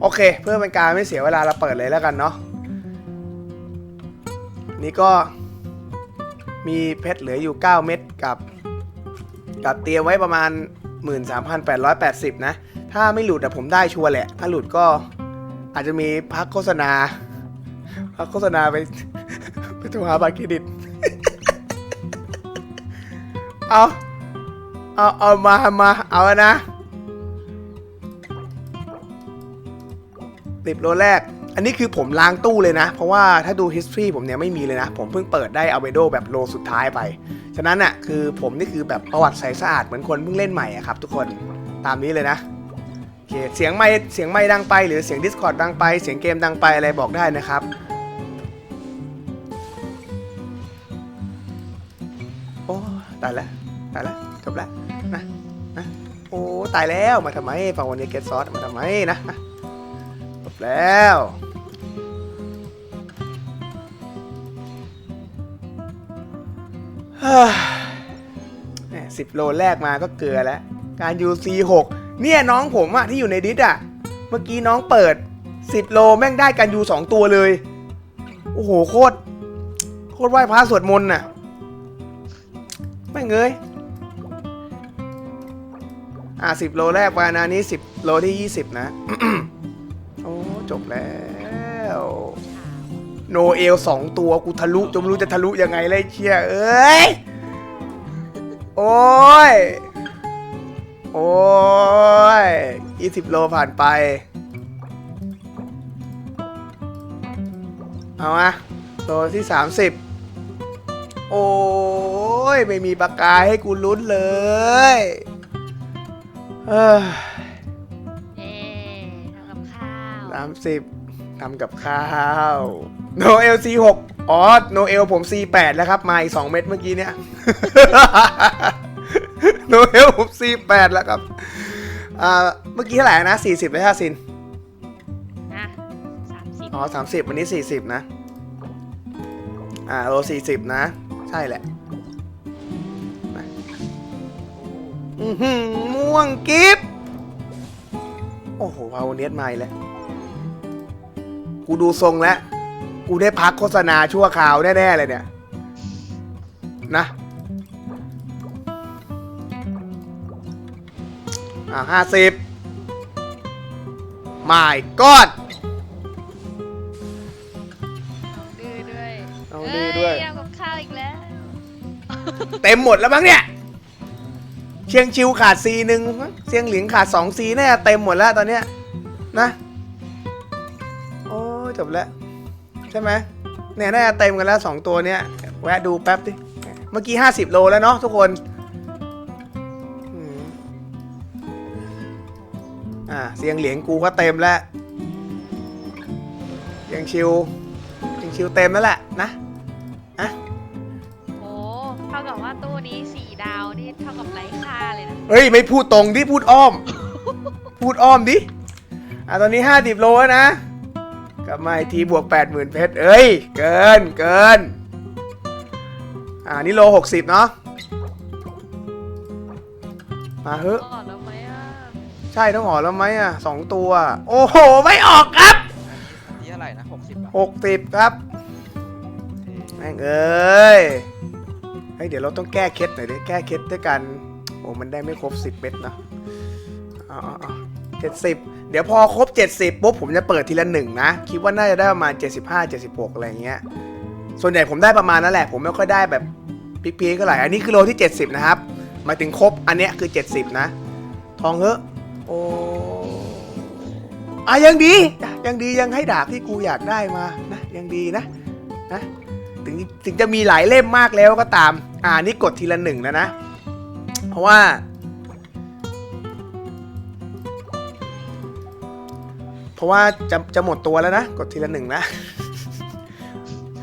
โอเค เพื่อเป็นการไม่เสียเวลาเราเปิดเลยแล้วกันเนาะนี่ก็มีเพชรเหลืออยู่ 9 เม็ดกับ กับเตรียมไว้ประมาณ 13,880 นะ ถ้าไม่หลุดอะผมได้ชัวร์แหละ ถ้าหลุดก็อาจจะมีพักโฆษณา พักโฆษณาไป ไปโทรหาบัตรเครดิต เอา เอา เอามา มา เอานะ สิบโลแรก อันนี้คือผมล้างตู้เลยนะ เพราะว่าถ้าดู history ผมเนี่ยไม่มีเลยนะ ผมเพิ่งเปิดได้อเ e โดแบบโลสุดท้ายไป ฉะนั้นอะคือผมนี่คือแบบประวัติใสสะอาดเหมือนคนเพิ่งเล่นใหม่อะครับ ทุกคนตามนี้เลยนะโอเคเสียงไม่เสียงไม่ดังไป หรือเสียง Discord ดังไป เสียงเกมดังไปอะไรบอกได้นะครับโอ้ตายแล้วตายแล้วจบแล้วนะนะโอ้ตายแล้วมาทำไมฟังวันนี้เกตซอสมาทำไมนะ แล้ว สิบโลแรกมาก็เกลือแล้ว การยูซีหกเนี่ยน้องผมอะที่อยู่ในดิสอะเมื่อกี้น้องเปิด 10 โลแม่งได้การยูสองตัวเลย โอ้โหโคตร โคตรไหว้พระสวดมนต์น่ะ แม่งเอ้ย อะสิบโลแรกไปนะนี้สิบโลที่ยี่สิบนะ โอ้จบแล้วโนเอลสองตัวกูทะลุจนไม่รู้จะทะลุยังไงเลยเชี่ยเอ้ย โอ้ย โอ้ยยี่สิบโลผ่านไป เอามาโลที่สามสิบโอ้ย ไม่มีปากกาให้กูลุ้นเลย เอ้ย 30ทำกับข้าวโนเอลซีหกอ๋อโนเอลผมซีแปดแล้วครับมาอีกสองเม็ดเมื่อกี้เนี่ยโนเอลผมซีแปดแล้วครับเมื่อกี้เท่าไหร่นะสี่สิบเลยฮะนะสาสิบอ๋อสามสิบวันนี้สี่สิบนะอ่าโลสี่สิบนะ ใช่แหละม่วงกิฟโอ้โหเอาเน็ตไม่เลย กูดูทรงแล้ว กูได้พักโฆษณาชั่วคราวแน่ๆเลยเนี่ย นะอ่าห้าสิบไม่กอด ดื้อด้วยเอาดื้อด้วยเทำกับข้าวอีกแล้ว เต็มหมดแล้วมั้งเนี่ย เชียงชิวขาดซีหนึ่งมั้งเชียงหลิงขาดสองซีแน่เต็มหมดแล้วตอนเนี้ยนะโอ้ย จบแล้ว ใช่ไหมเนี่ยน่าจะเต็มกันแล้วสองตัวเนี้ยแวะดูแป๊บดิเมื่อกี้ห้าสิบโลแล้วเนาะทุกคนอืมอ่าเสียงเหลียงกูก็เต็มแล้วเสียงชิวเสียงชิวเต็มแล้วแหละนะโอ้เท่ากับว่าตู้นี้สี่ดาวนี่เท่ากับไร้ค่าเลยนะเฮ้ยไม่พูดตรงดิพูดอ้อม พูดอ้อมดิอะตอนนี้ห้าสิบโลแล้วนะ กลับมาอีกทีบวกแปดหมื่นเพชร เอ้ย เกิน เกิน อ่า นี่โลหกสิบเนาะ มาเฮ้อะก่อนแล้วไหมอะใช่ต้องออกแล้วไหมอะสองตัว โอ้โห ไม่ออกครับ นี่เท่าไหร่นะหกสิบอะหกสิบครับ แม่งเอ้ย เฮ้ย เดี๋ยวเราต้องแก้เคล็ดหน่อยดิ แก้เคล็ดด้วยกัน โอ้ มันได้ไม่ครบสิบเม็ดนะอ๋อเจ็ดสิบ เดี๋ยวพอครบ 70ปุ๊บผมจะเปิดทีละหนึ่งนะ คิดว่าน่าจะได้ประมาณ 75 76 อะไรเงี้ย ส่วนใหญ่ผมได้ประมาณนั่นแหละ ผมไม่ค่อยได้แบบพีคๆเท่าไหร่อันนี้คือโลที่ 70 นะครับ มาถึงครบอันเนี้ยคือ 70 นะ ทองเฮอะโอ้อะยังดี ยังดียังให้ดาบที่กูอยากได้มานะยังดีนะนะถึงถึงจะมีหลายเล่มมากแล้วก็ตาม อ่านี่กดทีละหนึ่งแล้วนะ เพราะว่า เพราะว่าจะจะหมดตัวแล้วนะ กดทีละหนึ่งนะ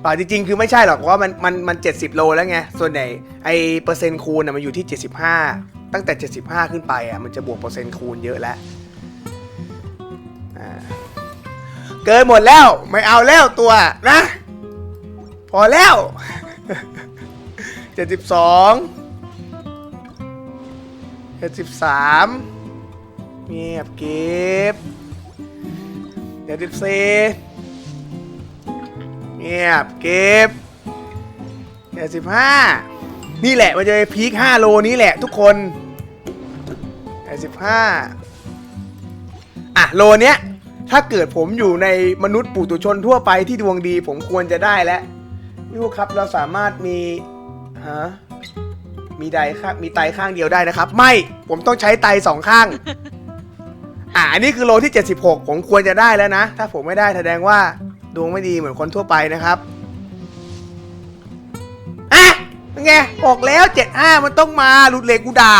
เปล่าจริงๆ คือไม่ใช่หรอกเพราะว่ามันมันมันเจ็ดสิบโลแล้วไง ส่วนใหญ่ไอเปอร์เซ็นต์คูณน่ะมันอยู่ที่เจ็ดสิบห้าตั้งแต่เจ็ดสิบห้าขึ้นไปอะมันจะบวกเปอร์เซ็นต์คูณเยอะแล้วเกินหมดแล้วไม่เอาแล้วตัวนะ พอแล้วเจ็ดสิบสองเจ็ดสิบสามเงียบเก็บ เจ็ดสิบสี่เงียบเก็บเจ็ดสิบห้านี่แหละมันจะไปพีคห้าโลนี้แหละทุกคนเจ็ดสิบห้าอะโลเนี้ยถ้าเกิดผมอยู่ในมนุษย์ปุถุชนทั่วไปที่ดวงดีผมควรจะได้แล้วยูครับเราสามารถมีฮะมีไดข้างมีไตข้างเดียวได้นะครับ ไม่ผมต้องใช้ไตสองข้าง อะอันนี้คือโลที่ 76 ผมควรจะได้แล้วนะ ถ้าผมไม่ได้แสดงว่าดวงไม่ดีเหมือนคนทั่วไปนะครับ อะเป็นไงบอกแล้ว 75 มันต้องมาหลุดเหล็กกูด่า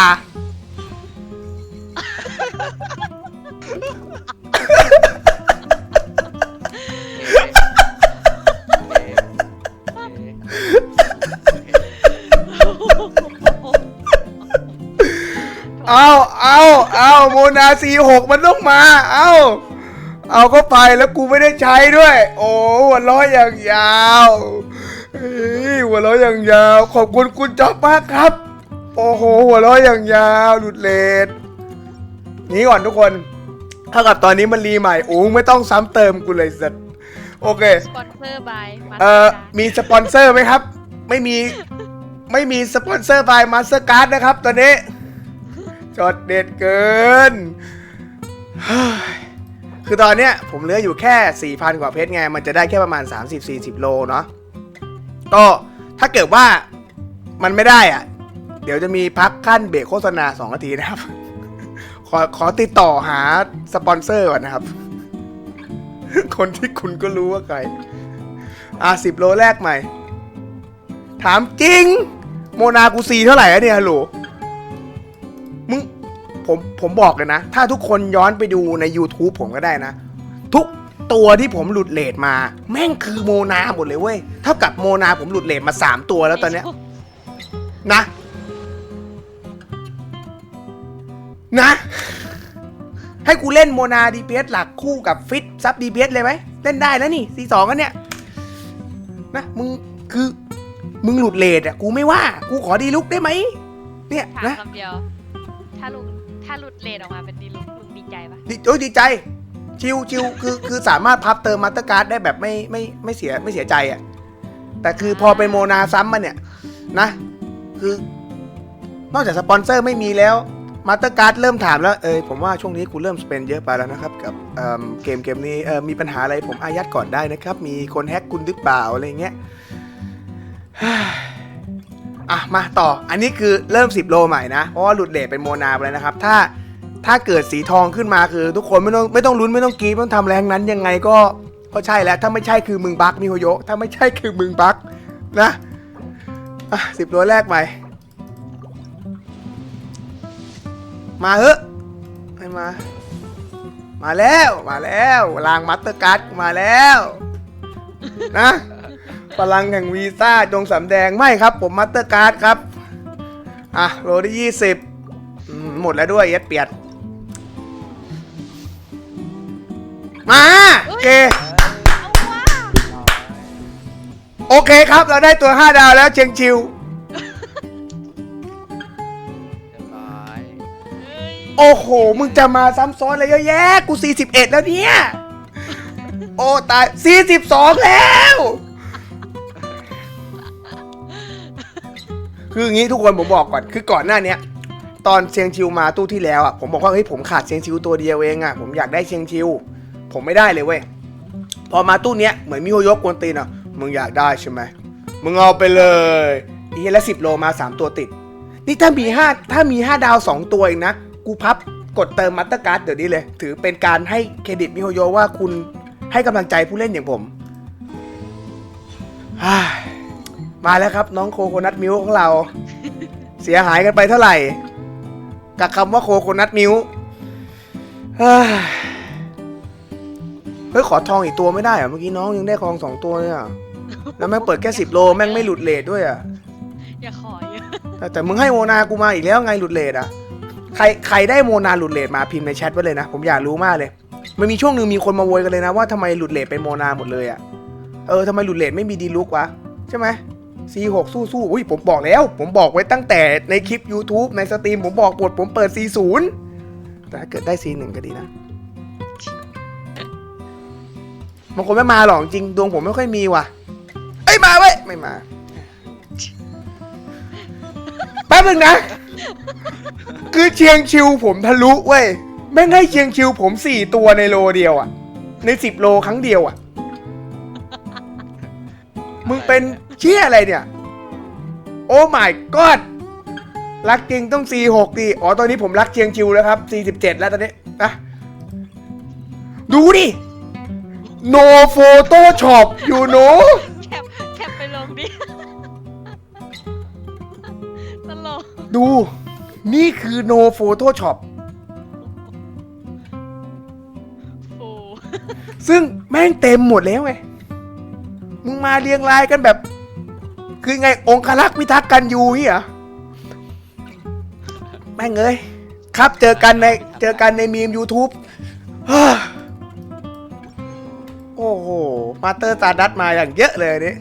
เอา เอาเอาโมนาซีหกมันต้องมา เอาเอาเข้าไปแล้วกูไม่ได้ใช้ด้วย โอ้หัวเร้อยอย่างยาวเฮ้ยหัวเร้อยอย่างยาว ขอบคุณคุณจ๊อบมากครับ โอ้โห หัวเร้อยอย่างยาวหลุดเลดนี้ก่อนทุกคนเท่ากับตอนนี้มันรีใหม่โอ้ไม่ต้องซ้ำเติมกูเลยสัตว์โอเค สปอนเซอร์บายเอ่อมีสปอนเซอร์ไหมครับ ไม่มี ไม่มีสปอนเซอร์บายมาสเตอร์การ์ดนะครับ ตอนนี้ จอดเด็ดเกิน คือตอนเนี้ยผมเหลืออยู่แค่ 4,000 กว่าเพชรไง มันจะได้แค่ประมาณ 30-40 โลเนาะ ก็ถ้าเกิดว่ามันไม่ได้อะเดี๋ยวจะมีพักขั้นเบรกโฆษณา 2 นาทีนะครับ ขอขอติดต่อหาสปอนเซอร์ก่อนนะครับ คนที่คุณก็รู้ว่าใคร อะสิบโลแรกใหม่ ถามจริง โมนากูซีเท่าไหร่อะเนี่ยฮัลโหล ผมผมบอกเลยนะ ถ้าทุกคนย้อนไปดูใน YouTube ผมก็ได้นะ ทุกตัวที่ผมหลุดเลทมา แม่งคือโมนาหมดเลยเว้ยเท่ากับโมนาผมหลุดเลทมา 3 ตัวแล้วตอนเนี้ยนะ นะ ให้กูเล่นโมนาดีเพสหลักคู่กับฟิตซับดีเพสเลยไหมเล่นได้แล้วนี่ซีสองกันเนี่ยนะมึงคือมึงหลุดเลทอะกูไม่ว่า กูขอดีลุกได้ไหมเนี่ยถามนะ คำเดียว ถ้าลุง ถ้าหลุดเลนออกมาเป็นดีลุงลุงดีใจปะดีโอ้ยดีใจ ชิวชิวคือคือสามารถพับเติมมาสเตอร์การ์ดได้แบบไม่ไม่ไม่เสียไม่เสียใจอะ แต่คือพอเป็นโมนาซ้ำมาเนี่ย นะ คือนอกจากสปอนเซอร์ไม่มีแล้วมาสเตอร์การ์ดเริ่มถามแล้วเออผมว่าช่วงนี้คุณเริ่มสเปนเยอะไปแล้วนะครับ กับเอิ่มเกมเกมนี้เออมีปัญหาอะไรผมอายัดก่อนได้นะครับ มีคนแฮ็กคุณหรือเปล่าอะไรเงี้ย อะมาต่ออันนี้คือเริ่ม 10 โลใหม่นะ เพราะว่าหลุดเลทเป็นโมนาไปแล้วนะครับ ถ้าถ้าเกิดสีทองขึ้นมาคือ ทุกคนไม่ต้องไม่ต้องลุ้นไม่ต้องกรีดไม่ต้องทำแรงนั้นยังไงก็ก็ใช่แล้วถ้าไม่ใช่คือมึงบักมิโฮโยถ้าไม่ใช่คือมึงบักนะอะสิบโลแรกใหม่มาเฮ้ะให้มา มาแล้วมาแล้วลางมัตเตอร์การ์ดมาแล้ว นะ พลังแห่งวีซ่าจงสำแดงไม่ครับ ผมมัตเตอร์การ์ดครับ อะ โลที่ยี่สิบหมดแล้วด้วยเย็ดเปียด มาโอเคเอาว่าโอเคครับ เราได้ตัว 5 ดาวแล้วเชียงชิวเรียบร้อยเฮ้ยโอ้โห มึงจะมาซ้ำซ้อนอะไรเยอะแยะ กู 41 แล้วเนี่ย โอ้ ตาย 42 แล้ว คืออย่างนี้ทุกคนผมบอกก่อน คือก่อนหน้าเนี้ยตอนเชียงชิวมาตู้ที่แล้วอะผมบอกว่าเฮ้ยผมขาดเชียงชิวตัวเดียวเองอะผมอยากได้เชียงชิว ผมไม่ได้เลยเว้ยพอมาตู้เนี้ยเหมือนมิโฮโยกกวนตีนอะมึงอยากได้ใช่ไหมมึงเอาไปเลยอีละสิบโลมาสามตัวติด นี่ถ้ามีห้าถ้ามีห้าดาวสองตัวเองนะกูพับกดเติมมัตเตอร์การ์ดเดี๋ยวนี้เลย ถือเป็นการให้เครดิตมิโฮโยว่าคุณให้กำลังใจผู้เล่นอย่างผมฮ่า มาแล้วครับ น้องโคโคนัทมิวของเรา เสียหายกันไปเท่าไหร่ กับคำว่าโคโคนัทมิวฮ่าเฮ้ยขอทองอีกตัวไม่ได้เหรอเมื่อกี้น้องยังได้ทองสองตัวเลยอะแล้วแม่งเปิดแค่สิบโลแม่งไม่หลุดเลทด้วยอะอย่าขอเยอะแต่แต่มึงให้โมนากูมาอีกแล้วไงหลุดเลทอะใครใครได้โมนาหลุดเลทมาพิมพ์ในแชทไว้เลยนะผมอยากรู้มากเลย มันมีช่วงหนึ่งมีคนมาโวยกันเลยนะว่าทำไมหลุดเลทเป็นโมนาหมดเลยอะเออทำไมหลุดเลทไม่มีดีลุกวะใช่ไหม C6 สู้สู้อุ้ยผมบอกแล้ว ผมบอกไว้ตั้งแต่ในคลิป YouTube ในสตรีมผมบอกบทผมเปิด C0 แต่ถ้าเกิดได้ C1 ก็ดีนะบางคนไม่มาหรอกจริงดวงผมไม่ค่อยมีว่ะเอ้ยมาเว้ยไม่มาแป๊บนึงนะ คือเชียงชิวผมทะลุเว้ยแม่งให้เชียงชิวผมสี่ตัวในโลเดียวอะในสิบโลครั้งเดียวอะ มึงเป็นเชี่ยอะไรเนี่ย โอ้ my god รักจริงต้อง C6 ดิอ๋อ ตอนนี้ผมรักเชียงชิวแล้วครับ 47 แล้วตอนนี้นะดูดิ no photoshop you know แคปแคปไปลงดิ ตลก ดู นี่คือ no photoshop ฟูซึ่งแม่งเต็มหมดแล้วไง มึงมาเรียงรายกันแบบ คือไงองคลักษ์พิทักษ์กันยูนี่เหรอแม่งเอ้ยครับเจอกันในเจอกันในมีม YouTube โอ้โห มาเตอร์ตาดัดมาอย่างเยอะเลยนนี่